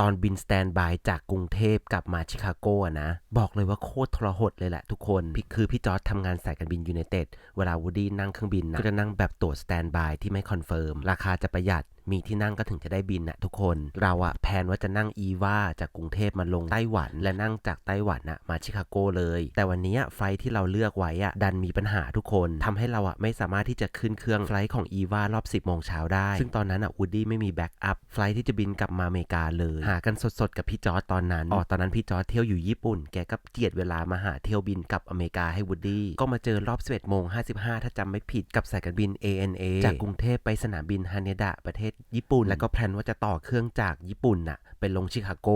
ตอนบินสแตนบายจากกรุงเทพกลับมาชิคาโกนะ บอกเลยว่าโคตรทรหดเลยแหละทุกคนพี่คือพี่จอร์ดทำงานสายการบินยูเนเต็ดเวลาวูดดี้นั่งเครื่องบินนะก็จะนั่งแบบตั๋วสแตนบายที่ไม่คอนเฟิร์มราคาจะประหยัด มีที่นั่งก็ถึงจะได้บินนะทุกคน เราอะแพลนว่าจะนั่งอีวาจากกรุงเทพมาลงไต้หวัน และนั่งจากไต้หวันอะมาชิคาโกเลย แต่วันนี้ไฟที่เราเลือกไว้อะดันมีปัญหาทุกคนทำให้เราอะไม่สามารถที่จะขึ้นเครื่องไฟล์ของอีวารอบ 10โมงเช้าได้ ซึ่งตอนนั้นอะวูดดี้ไม่มีแบ็กอัพไฟล์ที่จะบินกลับมาอเมริกาเลย หากันสดๆกับพี่จอร์ดตอนนั้นอ๋อตอนนั้นพี่จอร์ดเที่ยวอยู่ญี่ปุ่น แกก็เจียดเวลามาหาเที่ยวบินกลับอเมริกาให้วูดดี้ก็มาเจอรอบ11โมง55ถ้าจำไม่ผิดกับสายการบิน ANA จากกรุงเทพไปสนามบินฮานดะประเทศญี่ปุ่น แล้วก็แพลนว่าจะต่อเครื่องจากญี่ปุ่นน่ะไปลงชิคาโก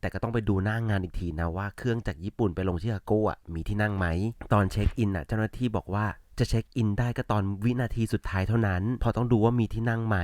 แต่ก็ต้องไปดูหน้างงานอีกทีนะว่าเครื่องจากญี่ปุ่นไปลงชิคาโกอะมีที่นั่งไหม ตอนเช็คอินอะเจ้าหน้าที่บอกว่า จะเช็คอินได้ก็ตอนวินาทีสุดท้ายเท่านั้น พอต้องดูว่ามีที่นั่งไหม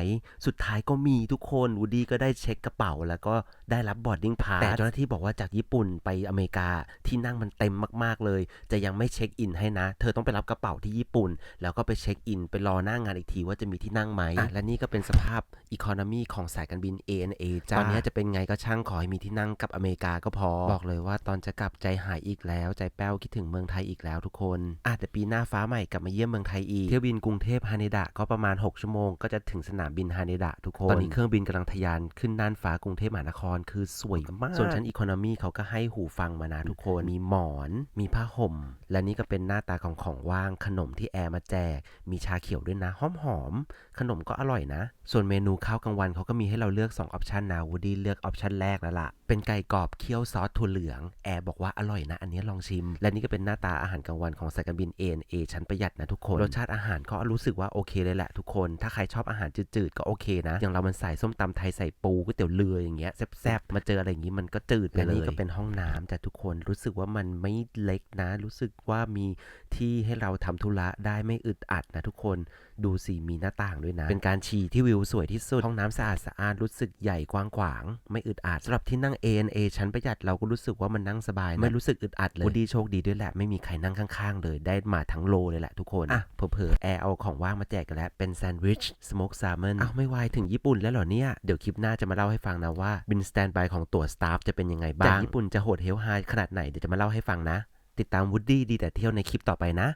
สุดท้ายก็มีทุกคนวูดี้ก็ได้เช็คกระเป๋า แล้วก็ได้รับบอร์ดดิ้งพาสแต่เจ้าหน้าที่บอกว่าจากญี่ปุ่นไปอเมริกาที่นั่งมันเต็มมาก ๆเลย จะยังไม่เช็คอินให้นะ เธอต้องไปรับกระเป๋าที่ญี่ปุ่น แล้วก็ไปเช็คอิน ไปรอหน้างานอีกทีว่าจะมีที่นั่งไหมและนี่ก็เป็นสภาพอีโคโนมีของสายการบิน ANA จ้าตอนนี้จะเป็นไงก็ช่างขอให้มีที่นั่งกับอเมริกาก็พอ บอกเลยว่าตอนจะกลับใจหายอีกแล้ว ใจแป้วคิดถึงเมืองไทยอีกแล้วทุกคนอะแต่ปีหน้าฟ้าใหม่กลับมาเยี่ยมเมืองไทยอีก เที่ยวบินกรุงเทพฮาเนดะก็ประมาณ 6 ชั่วโมงก็จะถึงสนามบินฮาเนดะทุกคน ตอนนี้เครื่องบินกำลังทะยานขึ้นน่านฟ้ากรุงเทพมหานครคือสวยมาก ส่วนชั้นอีโคโนมีเขาก็ให้หูฟังมานะทุกคน มีหมอน มีผ้าห่ม และนี่ก็เป็นหน้าตาของของว่างขนมที่แอร์มาแจก มีชาเขียวด้วยนะหอมหอมๆขนมก็อร่อยนะ ส่วนเมนูข้าวกลางวันเขาก็มีให้เราเลือก2ออปชันนะวูดดี้เลือกออปชันแรกแล้วล่ะเป็นไก่กรอบเคี่ยวซอสถั่วเหลือง แอร์บอกว่าอร่อยนะ อันนี้ลองชิม และนี่ก็เป็นหน้าตาอาหารกลางวันของสายการบิน ANA ชั้นประหยัดนะทุกคน รสชาติอาหารก็รู้สึกว่าโอเคเลยแหละทุกคน ถ้าใครชอบอาหารจืดๆ ก็โอเคนะ อย่างเรามันใส่ส้มตำไทยใส่ปูก๋วยเตี๋ยวเรืออย่างเงี้ยแซ่บๆ มาเจออะไรอย่างงี้มันก็จืดไปเลยนี่ก็เป็นห้องน้ำแต่ทุกคนรู้สึกว่ามันไม่เล็กนะ รู้สึกว่ามีที่ให้เราทำธุระได้ไม่อึดอัดนะทุกคน ดูสิมีหน้าต่างด้วยนะ เป็นการฉี่ที่วิวสวยที่สุด ห้องน้ำสะอาดสะอาดรู้สึกใหญ่กว้างขวาง ไม่อึดอัดสำหรับที่นั่ง ANA ชั้นประหยัดเราก็รู้สึกว่ามันนั่งสบายนะไม่รู้สึกอึดอัดเลยดีโชคดีด้วยแหละไม่มีใครนั่งข้างๆ เลยได้มาทั้งโลเลยแหละทุกคนอะเผลอๆแอร์เอาของว่างมาแจกกันแล้วเป็นแซนด์วิชสโมกแซลมอนอ้าวไม่วายถึงญี่ปุ่นแล้วเหรอเนี่ยเดี๋ยวคลิปหน้าจะมาเล่าให้ฟังนะว่าบินสแตนบายของตัวสตาฟจะเป็นยังไงบ้างจากญี่ปุ่นจะโหดเฮลไฮขนาดไหนเดี๋ยวจะมาเล่าให้ฟังนะ ติดตามวูดดี้ดีแต่เที่ยวในคลิปต่อไปนะ